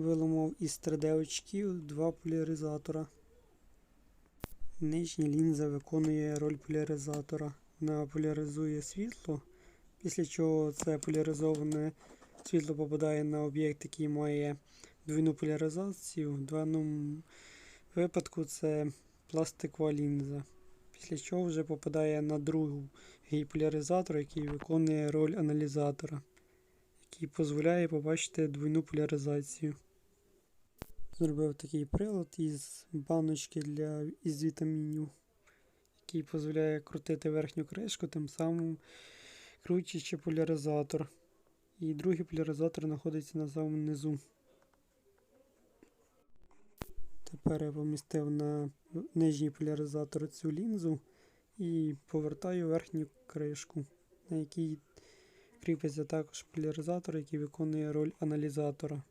Виламав із 3D очків два поляризатора. Нижня лінза виконує роль поляризатора. Вона поляризує світло, після чого це поляризоване світло попадає на об'єкт, який має двойну поляризацію. В даному випадку це пластикова лінза. Після чого вже попадає на другий поляризатор, який виконує роль аналізатора, який дозволяє побачити двойну поляризацію. Зробив такий прилад із баночки для, із вітамінів, який дозволяє крутити верхню кришку, тим самим крутячи поляризатор. І другий поляризатор знаходиться на самому низу. Тепер я помістив на нижній поляризатор цю лінзу і повертаю верхню кришку, на якій кріпиться також поляризатор, який виконує роль аналізатора.